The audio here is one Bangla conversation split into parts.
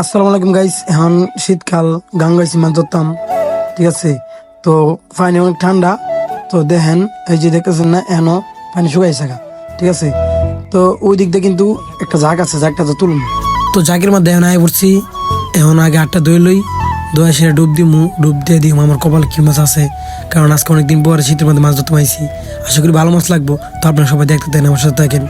আসসালামু আলাইকুম গাইস এখন শীতকাল গান গাইছি মাছ ধরতাম, ঠিক আছে? তো পানি অনেক ঠান্ডা। তো দেখেন, এই যে দেখতেছেন না, এখনও পানি শুকাইছে থাকা ঠিক আছে? তো ওই দিক দিয়ে কিন্তু একটা জাগ আছে জাগটা তো তুলুন। তো জাগের মধ্যে এখন আয় পড়ছি, এখন আগে আটটা দই লই দই সেরে ডুব দিমু, ডুব দিয়ে দিম। আমার কপাল কি মাছ আছে, কারণ আজকে অনেকদিন পরে শীতের মধ্যে মাছ ধরতে পাইছি। আশা করি ভালো মাছ লাগবো। তো আপনারা সবাই দেখতে থাকেন, আমার সাথে থাকেন।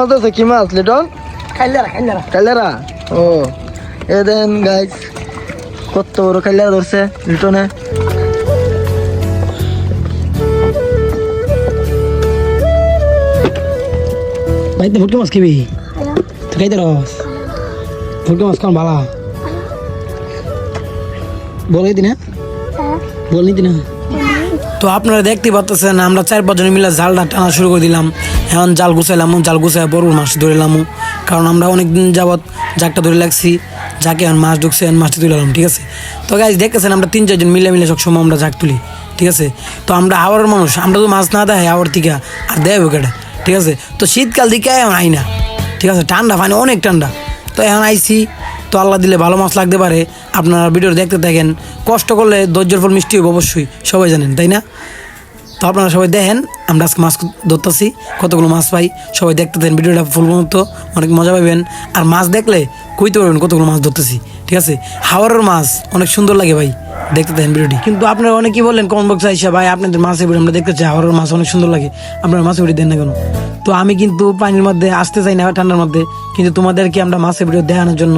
মাছ আছে? কি মাছ লিটন? খাইলারা খাইলারা। ও। এ দেন গাইস কত বড় কাইলারা ধরছে লিটনে। বাড়িতে ফুটকে মাছ খাবি তুই খাইতে রস? ফুটকে মাছ খান ভালা? বলে দিনা বলনি দিনা তো আপনারা দেখতে পাচ্ছেন আমরা চার পাঁচজন মিলে জালটা টানা শুরু করে দিলাম। এখন জাল গুছাইলাম, জাল গুছাই বড় মাছ ধরেলাম। কারণ আমরা অনেক দিন যাবৎ জাগটা ধরে লাগছি যাকে এখন মাছ ঢুকছে, এখন মাছটা তুলে ঠিক আছে? তো গাছ দেখতেছেন আমরা তিন, চারজন মিলে মিলে সবসময় আমরা জাগ তুলি, ঠিক আছে? তো আমরা হাওয়ার মানুষ, আমরা তো মাছ না দেয় হাওয়ার থেকে, আর দেয় কেটা ঠিক আছে? তো শীতকাল দিকে এখন আই না, ঠিক আছে? ঠান্ডা পানি অনেক ঠান্ডা। তো এখন আইছি, তো আল্লাহ দিলে ভালো মাছ লাগতে পারে। আপনারা ভিডিও দেখতে থাকেন। কষ্ট করলে ধৈর্যের ফল মিষ্টি হবে অবশ্যই, সবাই জানেন, তাই না? তো আপনারা সবাই দেখেন, আমরা আজকে মাছ ধরতেছি, কতগুলো মাছ পাই, সবাই দেখতে দেন, ভিডিওটা ফুল মতো অনেক মজা পাবেন। আর মাছ দেখলে কইতে পারবেন কতগুলো মাছ ধরতেছি, ঠিক আছে? হাওয়ারের মাছ অনেক সুন্দর লাগে ভাই, দেখতে দেন ভিডিওটি। কিন্তু আপনারা অনেকেই বললেন, কমেন্ট বক্সে আইসা, ভাই আপনাদের মাছের ভিডিও আমরা দেখতে চাই হাওয়ারের মাছ অনেক সুন্দর লাগে। আপনারা মাছের ভিডিও দেন না কেন? তো আমি কিন্তু পানির মধ্যে আসতে চাই না, ঠান্ডার মধ্যে, কিন্তু তোমাদেরকে আমরা মাছের ভিডিও দেখানোর জন্য,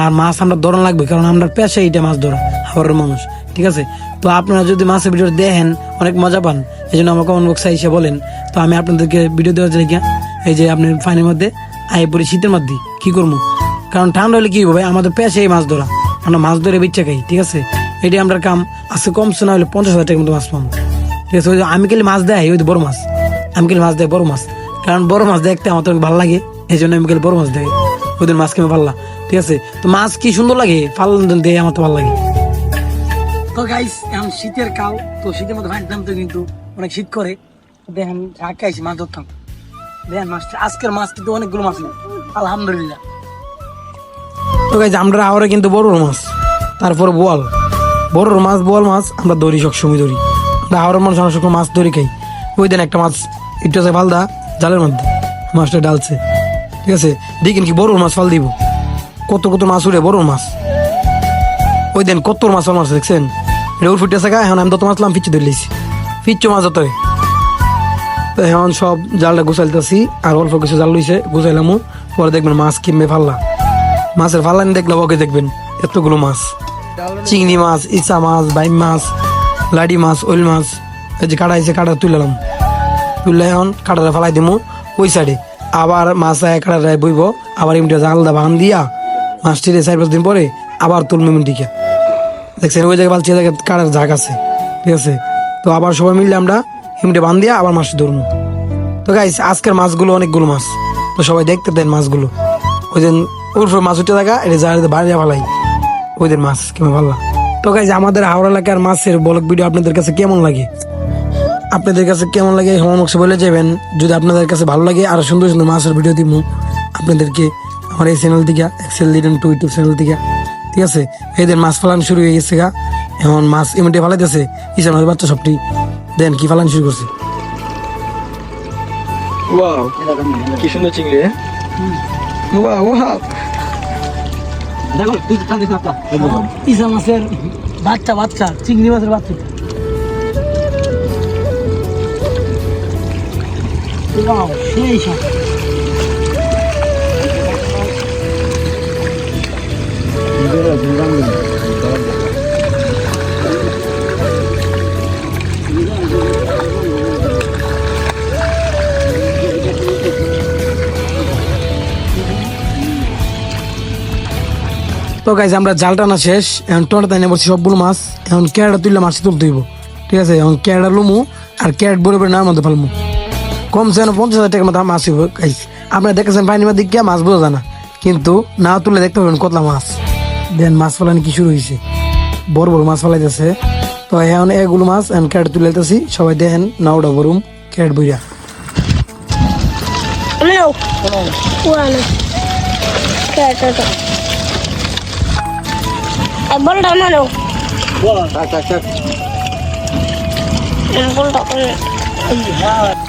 আর মাছ আমরা ধরন লাগবে, কারণ আমরা পেশা এইটা মাছ ধরা হাওয়ারের মানুষ। ঠিক আছে? তো আপনারা যদি মাছের ভিডিও দেখেন, অনেক মজা পান। এই জন্য আমার কমেন্ট বক্সে এসে বলেন। তো আমি আপনাদেরকে ভিডিও দেওয়ার জন্য এই যে আপনি ফাইনের মধ্যে আই পড়ি শীতের মধ্যে কি করব? কারণ ঠান্ডা হলে কি হবে আমাদের পেশাই মাছ ধরা। আমরা মাছ ধরে বিচ্ছে খাই, ঠিক আছে? এটি আমরা কাম। আজকে কম শোনা হলে পঞ্চাশ হাজার টাকার মতো মাছ পাবো। ঠিক আছে? ওই আমি খেলে মাছ দেয় ওই বড় মাছ। আমি খেলে মাছ দেয় বড় মাছ। কারণ বড় মাছ দেখতে আমার তো ভালো লাগে। এই জন্য আমি খেলে বড় মাছ দেয়। ওদের মাছ খেয়ে ভালো ঠিক আছে? তো মাছ কি সুন্দর লাগে? ফাল্লান দেয় আমার তো ভালো লাগে। তো গাইস এখন শীতের কাল, তো শীতের মধ্যে ভাইতাম তো কিন্তু অনেক শীত করে। দেখেন ঢাকা আইসি মাছ ধরতাম। দেখেন মাছটা, আজকের মাছ কিন্তু অনেকগুলো মাছ নেই আলহামদুলিল্লাহ। তো গাইস আমরা আওয়ারে কিন্তু বড় মাছ। তারপর বোয়াল। বড় মাছ, বোয়াল মাছ, আমরা ধরি সবসময় ধরি। আমরা আওয়ারের মানুষ আমরা সবসময় মাছ ধরি খাই। ওই দিন একটা মাছ একটু আছে ফালদা, জালের মধ্যে। মাছটা ডালছে। ঠিক আছে? দেখেন কি বড় মাছ ফাল দিব। কত কত মাছ উড়ে বড় মাছ। ওই দিন কত মাছ মাছ দেখছেন? উঠ ফুটে থাকা এখন আমি তো মাছলাম ফিচ্ছে ধরলেছি ফিচ্ছো মাছ তো। এখন সব জালটা গুছাইতেছি, আর অল্প কিছু জাল লইছে, গুছাইলাম পরে দেখবেন মাছ কিনবে ফাল্লা। মাছের ফাল্লা দেখলে ওকে দেখবেন, এতগুলো মাছ। চিংড়ি মাছ, ইচা মাছ, বাইম মাছ, লাডি মাছ ওইল মাছ, এই যে কাটা হয়েছে কাটা তুললাম তুললে এখন কাটাটা ফালাই দিমু, ওই সাইডে। আবার মাছ কাটাটা বইব, আবার এমনি জালদা বান দিয়া, মাছটিরে চার পাঁচ দিন পরে আবার তুলমু এমনিকে দেখছেন, ওই জায়গায় বালছি কাটার জাগ আছে, ঠিক আছে? তো আবার সবাই মিললে আমরা হিমটে বান দিয়ে আবার মাছ ধরবো। তো গাইস আজকের মাছগুলো অনেকগুলো মাছ। তো সবাই দেখতে দেন মাছগুলো। ওই দিন উর্ফে মাছ উঠে থাকা, এটা যা বাড়ি ভালাই ওই দিন মাছ কেমন ভালো তো গাইস আমাদের হাওড়া এলাকার মাছের ব্লগ ভিডিও আপনাদের কাছে কেমন লাগে? আপনাদের কাছে কেমন লাগে মুখে বলে যাবেন। যদি আপনাদের কাছে ভালো লাগে, আরও সুন্দর সুন্দর মাছের ভিডিও দিব। আপনাদেরকে, আমার এই চ্যানেল থেকে এক্সেল লিডন টু ইউটিউব চ্যানেল থেকে। ঠিক আছে? এদের মাছ ফালান শুরু হয়ে গেছে গা। এখন মাছ এমনি ফালাইতেছে ইসা মাছ বাচ্চা সবটি। দেন কি ফালান শুরু করছে? ওয়াও কি সুন্দর চিংড়ি ওয়াও ওয়াও। ইসা মাছের বাচ্চা বাচ্চা চিংড়ি মাছের বাচ্চা। সেই তো গাইজ আমরা জাল টানা শেষ। এখন টোটা টাইনে বলছি সবগুলো মাছ। এখন ক্যারেটা তুললে মাছ তুলতে হইব। ঠিক আছে, এখন ক্যারেটা লুমু আর ক্যারেট বড় নার মধ্যে ফেলব কম পঞ্চাশ হাজার টাকার মতো মাছ হইব গাইস আপনারা দেখেছেন পানির মধ্যে গিয়ে মাছ বোঝা যায় না। কিন্তু না তুলে দেখতে পাবেন কতলা মাছ। দেন মাছ ফেলানি কি শুরু হয়েছে বড় বড় মাছ ফেলাইতেছে। তো এখন এগুলো মাছ এখন ক্যাট তুলে দিতেছি সবাই দেখেন নাওটা বরুম ক্যাট বইয়া. Bueno. Espera,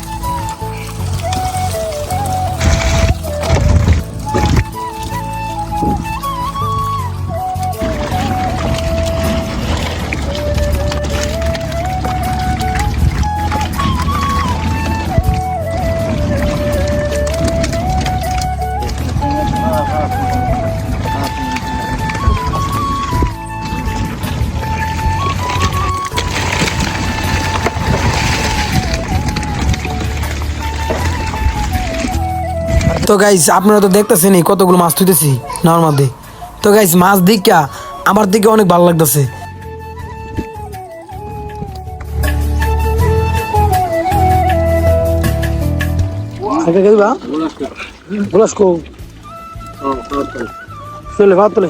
তো গাইস আপনারা তো দেখতেছেনই কতগুলো মাছ তুইতেছি নাওয়ার মধ্যে। তো গাইস মাছ দিকা আমার দিকে অনেক ভালো লাগতেছে। চলে ভাত তোলে।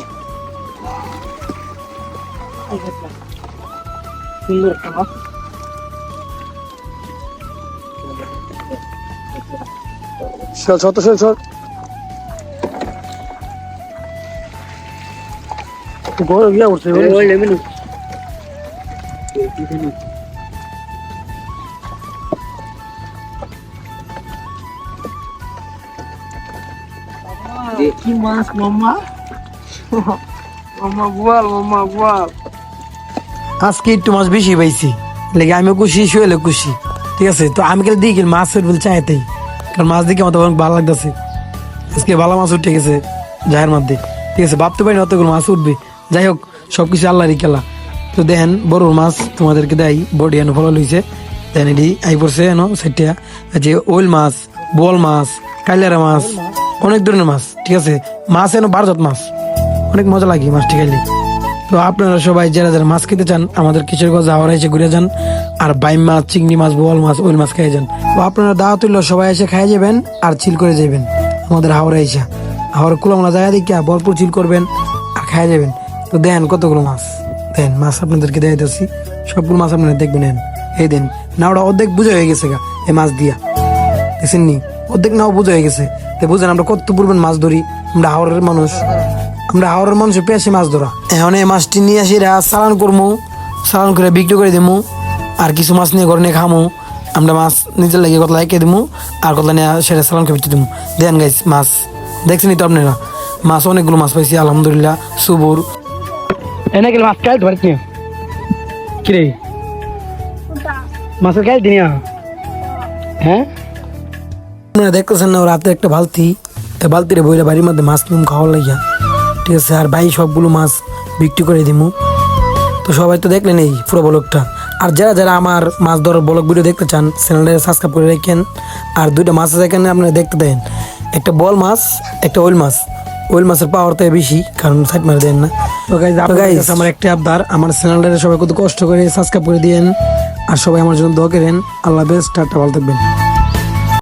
সুন্দর একটা মাছ চল ছোট চল চল গরম ইয়া উঠছে কি মাছ মাম্মা মাম্মা গোয়াল মাম্মা গোয়াল আজকে একটু মাছ বেশি পাইছি লেগে আমি খুশি শুয়েলে খুশি ঠিক আছে তো আমি গেলে দিই মাছ বলে চাইতেই কারণ মাছ দিকে আমার অনেক ভালো লাগতেছে। আজকে ভালো মাছ উঠে গেছে জাহের মধ্যে। ঠিক আছে, ভাবতে পারি অতগুলো মাছ উঠবে। যাই হোক, সবকিছু আল্লাহরই খেলা। তো দেখেন, বড় মাছ তোমাদেরকে দেয় বডি এনে ফলো লইছে। দেন এটি আই পড়ছে এনো সেটা যে ওইল মাছ বল মাছ, কাইলারা মাছ, অনেক ধরনের মাছ, ঠিক আছে? মাছ এনো বারজাত মাছ। অনেক মজা লাগে মাছটি খাইলে। তো আপনারা সবাই যারা যারা মাছ খেতে চান, আমাদের কিশোরগঞ্জ হাওড়া এসে ঘুরে যান, আর বাইম মাছ, চিংড়ি মাছ, বোয়াল মাছ ওই মাছ খেয়ে যান। তো আপনারা দাওয়া হইল, সবাই এসে খাই যাবেন আর চিল করে যাবেন আমাদের হাওড়া এসে হাওড়া কুলামলা জায়গা দিকে ভরপুর চিল করবেন আর খাই যাবেন। তো দেন কতগুলো মাছ? দেন, মাছ আপনাদেরকে দেয় দিচ্ছি সবগুলো মাছ আপনারা দেখবেন, নেন। এই দেন না ওটা অর্ধেক বুঝে হয়ে গেছে গা, এই মাছ দিয়া। দেখছেন নি অর্ধেক নাও বুঝে হয়ে গেছে। তো বুঝেন, আমরা কত পূর্বের মাছ ধরি, আমরা হাওড়ের মানুষ। আমরা হাওড়ের মানুষের পেশে মাছ ধরা। এখন এই মাছটি নিয়ে আসি চালান করব চালান করে বিক্রি করে দিমু আর কিছু মাছ নিয়ে ঘরে নিয়ে খামু। আমরা মাছ নিজের লাগিয়ে কতলা এঁকে দিমু আর কতলা নিয়ে সেটা চালান করে বিক্রি দিমু। দেন গাইস মাছ। দেখছেনই তো আপনারা? মাছ অনেকগুলো মাছ পাইছি আলহামদুলিল্লাহ সুবুর। এনে গেলে মাছ কাল ধরে নিয়ে কিরে মাছের কাল দিনিয়া? হ্যাঁ? আপনারা দেখতেছেন না রাতে একটা বালতি। বালতিরে বইরা বাড়ির মধ্যে মাছ নিম খাওয়া লাগিয়া। ঠিক আছে আর ভাই সবগুলো মাছ বিক্রি করে দিমু। তো সবাই তো দেখলেন এই পুরো ব্লগটা। আর যারা যারা আমার মাছ ধরার ব্লগ ভিডিও দেখতে চান চ্যানেলটা সাবস্ক্রাইব করে রাখেন। আর দুইটা মাছ আছে এখানে আপনারা দেখতে দেন। একটা বল মাছ একটা ওইল মাছ। ওইল মাছের পাওয়ার তো বেশি কারণ সাইড মারে দেন না। তো গাইজ গাইজ আমার একটা আবদার আমার চ্যানেলটা সবাই কত কষ্ট করে সাবস্ক্রাইব করে দিয়েন। আর সবাই আমার জন্য দোয়া করেন। আল্লাহ বেস্ট টাটা ভালো থাকবেন।